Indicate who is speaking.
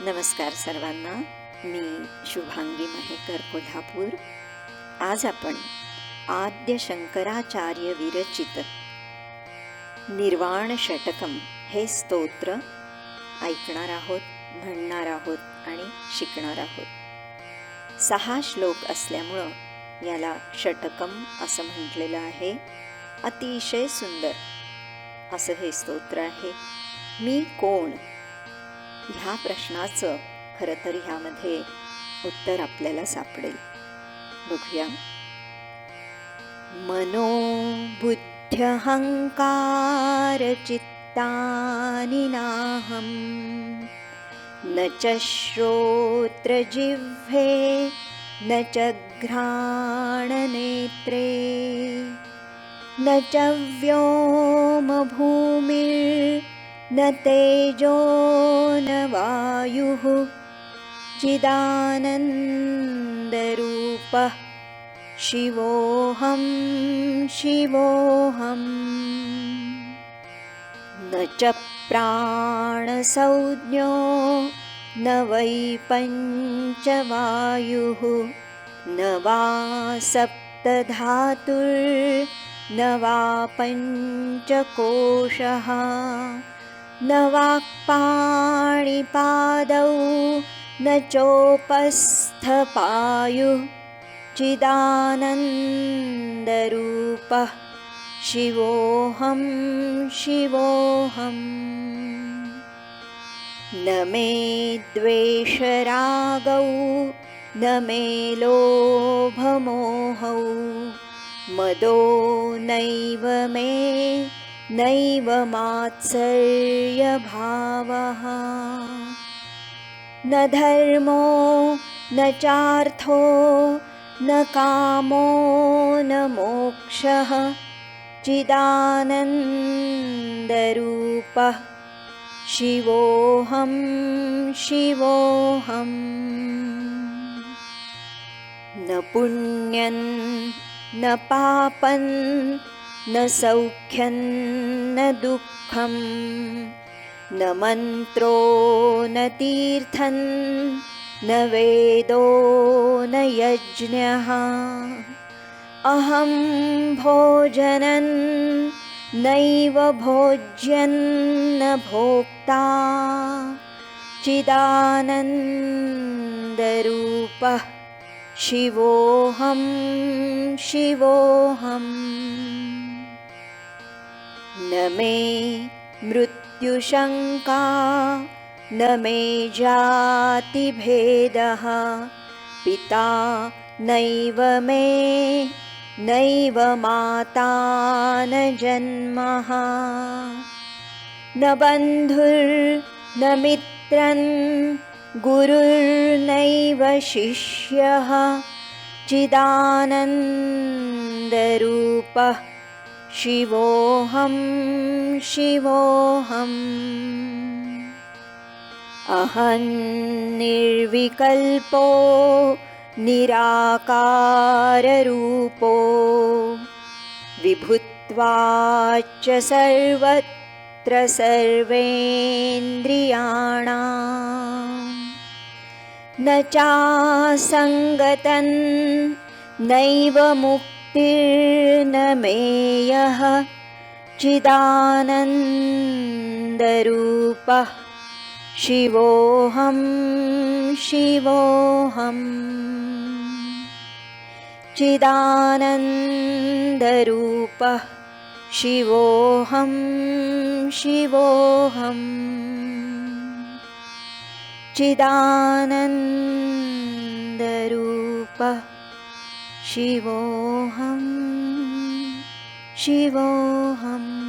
Speaker 1: नमस्कार सर्वांना. मी शुभांगी महेकर कोल्हापूर. आज आपण आद्य शंकराचार्य विरचित निर्वाण षटकम हे स्तोत्र ऐकणार आहोत म्हणणार आहोत आणि शिकणार आहोत. सहा श्लोक असल्यामुळं याला षटकम असं म्हटलेलं आहे. अतिशय सुंदर असं हे स्तोत्र आहे. मी कोण? ह्या प्रश्नाचं खरं तर ह्यामध्ये उत्तर आपल्याला सापडेल. बघूया. मनोबुद्ध्यहङ्कारचित्तानि नाहं। न च श्रोत्रजिह्वे न च घ्राणनेत्रे। न च व्योमभूमिर्न तेजो न वायुः चिदानन्दरूपः। शिवोऽहं शिवोऽहम् न च प्राणसंज्ञो न वै पञ्चवायुः न वा सप्तधातुर्न वा पञ्चकोशः न वाक्पाणिपादौ न चोपस्थपायुः। चिदानन्दरूपः शिवोऽहं शिवोऽहम्। न मे द्वेषरागौ न मे लोभमोहौ। मदो नैव मे नैव मात्सर्यभावः। न धर्मो न चार्थो न कामो न मोक्षः। चिदानन्दरूपः। शिवोऽहं शिवोऽहम् न पुण्यं न पापं न सौख्यं न दुःखं न मन्त्रो न तीर्थं न वेदो न यज्ञः। अहं भोजनं नैव भोज्यं न भोक्ता चिदानन्दरूपः शिवोऽहं शिवोऽहम् न मे मृत्युशङ्का न मे जातिभेदः। पिता नैव मे नैव माता न जन्मः। न बन्धुर्न मित्रं गुरुर्नैव शिष्यः। चिदानन्दरूपः शिवोऽहं शिवोऽहम् अहं निर्विकल्पो निराकाररूपो विभुत्वाच्च सर्वत्र सर्वेन्द्रियाणाम्। न चासङ्गतं नैव मेयः चिदानन्दरूपः। शिवोऽहं शिवोऽहम् चिदानन्दरूपः। शिवोऽहं शिवोऽहम् चिदानन्दरूपः शिवोऽहं शिवोऽहम्